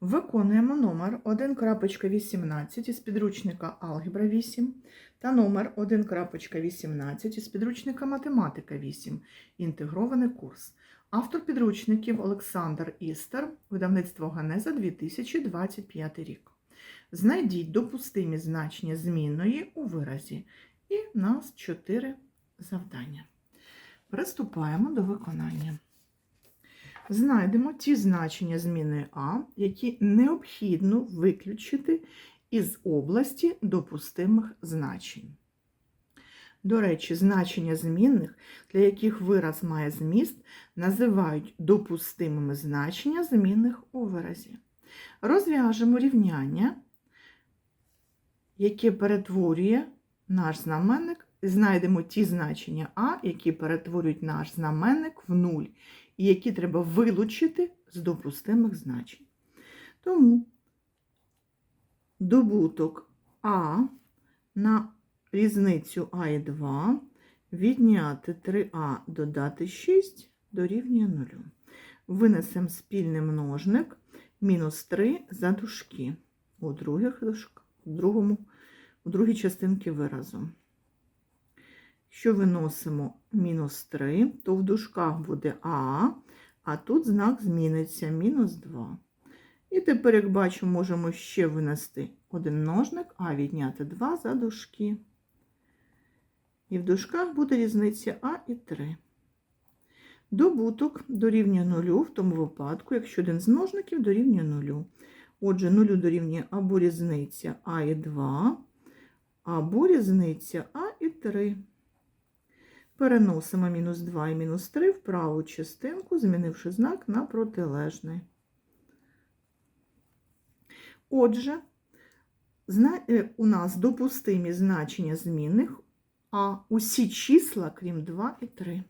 Виконуємо номер 1.18 із підручника Алгебра 8 та номер 1.18 із підручника Математика 8. Інтегрований курс. Автор підручників Олександр Істер, видавництво Ганеза 2025 рік. Знайдіть допустимі значення змінної у виразі. І в нас 4 завдання. Приступаємо до виконання. Знайдемо ті значення зміни А, які необхідно виключити із області допустимих значень. До речі, значення змінних, для яких вираз має зміст, називають допустимими значення змінних у виразі. Розв'яжемо рівняння, яке перетворює наш знаменник, знайдемо ті значення А, які перетворюють наш знаменник в нуль і які треба вилучити з допустимих значень. Тому добуток А на різницю А і 2 відняти 3А додати 6 дорівнює 0. Винесемо спільний множник мінус 3 за дужки у, других, у, другому, у другій частинці виразу. Якщо виносимо мінус 3, то в дужках буде А, а тут знак зміниться мінус 2. І тепер, як бачимо, можемо ще винести один множник, а відняти 2 за дужки. І в дужках буде різниця А і 3. Добуток дорівнює 0 в тому випадку, якщо один з множників дорівнює 0. Отже, 0 дорівнює або різниця А і 2, або різниця А і 3. Переносимо мінус 2 і мінус 3 в праву частинку, змінивши знак на протилежний. Отже, у нас допустимі значення змінних, а усі числа, крім 2 і 3.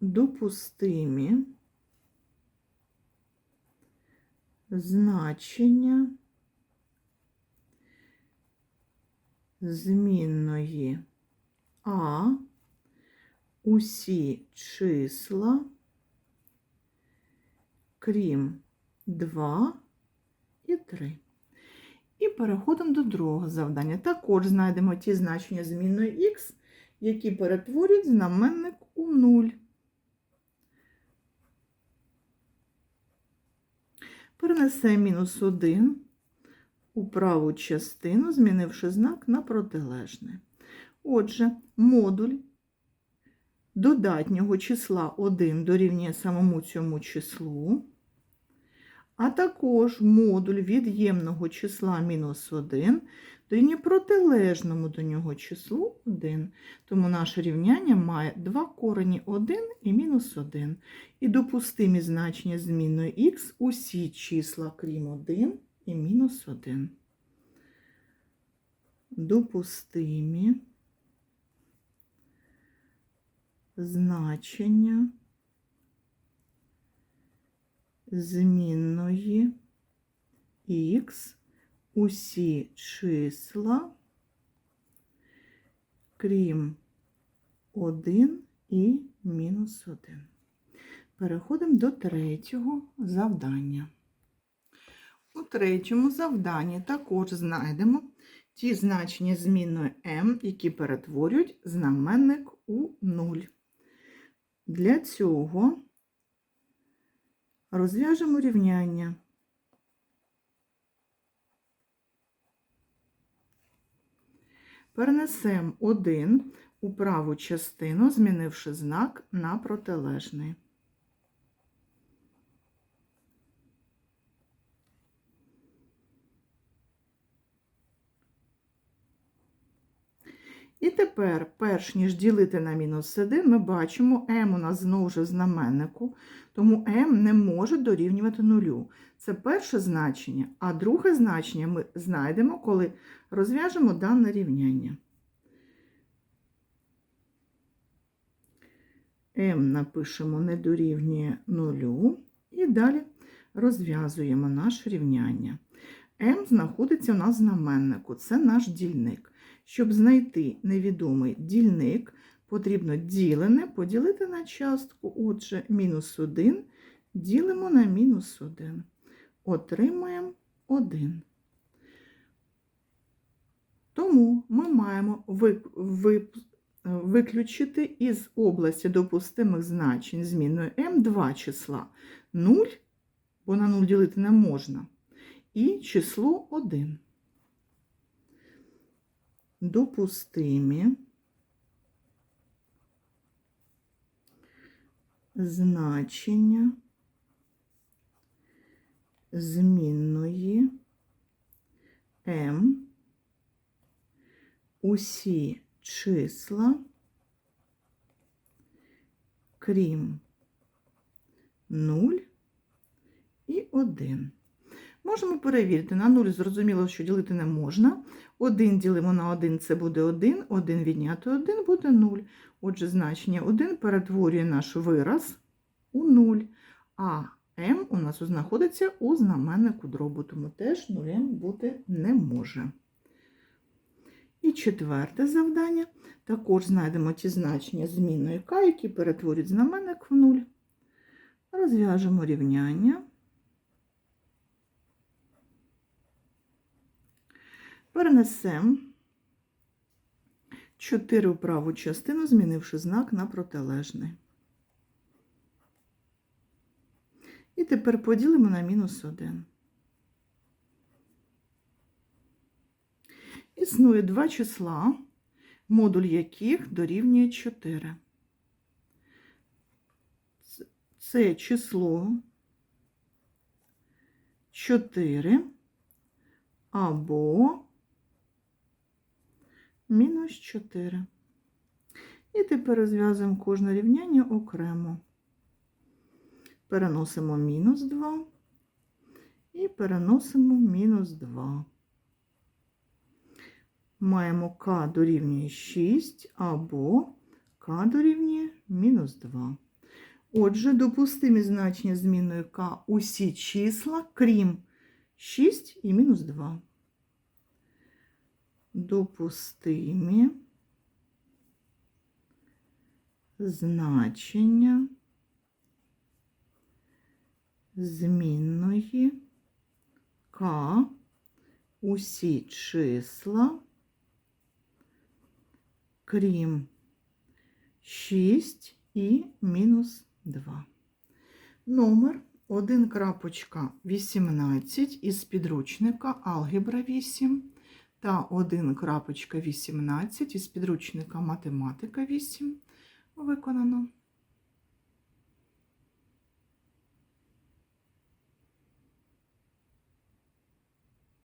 Допустимі значення змінної а усі числа, крім 2 і 3. І переходимо до другого завдання. Також знайдемо ті значення змінної х, які перетворюють знаменник у 0. Перенесемо мінус 1 у праву частину, змінивши знак на протилежний. Отже, модуль додатнього числа 1 дорівнює самому цьому числу, а також модуль від'ємного числа мінус 1 дорівнює протилежному до нього числу 1. Тому наше рівняння має два корені 1 і мінус 1. І допустимі значення змінної х усі числа, крім 1 і мінус 1. Допустимі значення змінної х усі числа, крім 1 і мінус 1. Переходимо до третього завдання. У третьому завданні також знайдемо ті значення змінної m, які перетворюють знаменник у 0. Для цього розв'яжемо рівняння. Перенесемо 1 у праву частину, змінивши знак на протилежний. І тепер, перш ніж ділити на мінус 1, ми бачимо, m у нас знову ж знаменнику, тому m не може дорівнювати нулю. Це перше значення, а друге значення ми знайдемо, коли розв'яжемо дане рівняння. m напишемо не дорівнює нулю, і далі розв'язуємо наше рівняння. M знаходиться у нас знаменнику, це наш дільник. Щоб знайти невідомий дільник, потрібно ділене поділити на частку. Отже, мінус 1 ділимо на мінус 1. Отримаємо 1. Тому ми маємо ви- ви- виключити із області допустимих значень змінною m два числа 0, бо на 0 ділити не можна, і число 1. Допустимі значення змінної m усі числа, крім 0 і 1. Можемо перевірити. На 0 зрозуміло, що ділити не можна. 1 ділимо на 1 це буде 1, 1 відняти 1 буде 0. Отже, значення 1 перетворює наш вираз у 0, а m у нас знаходиться у знаменнику дробу, тому теж нулем бути не може. І четверте завдання. Також знайдемо ті значення змінної k, які перетворюють знаменник в 0. Розв'яжемо рівняння. Перенесемо 4 у праву частину, змінивши знак на протилежний. І тепер поділимо на мінус 1. Існує два числа, модуль яких дорівнює 4. Це- Це число 4 або мінус 4. І тепер розв'язуємо кожне рівняння окремо. Переносимо мінус 2 і переносимо мінус 2. Маємо k дорівнює 6 або k дорівнює мінус 2. Отже, допустимі значення змінної k усі числа, крім 6 і мінус 2. Допустимі значення змінної k усі числа, крім 6 і мінус 2. Номер 1.18 із підручника Алгебра 8 та 1.18 із підручника Математика 8 виконано.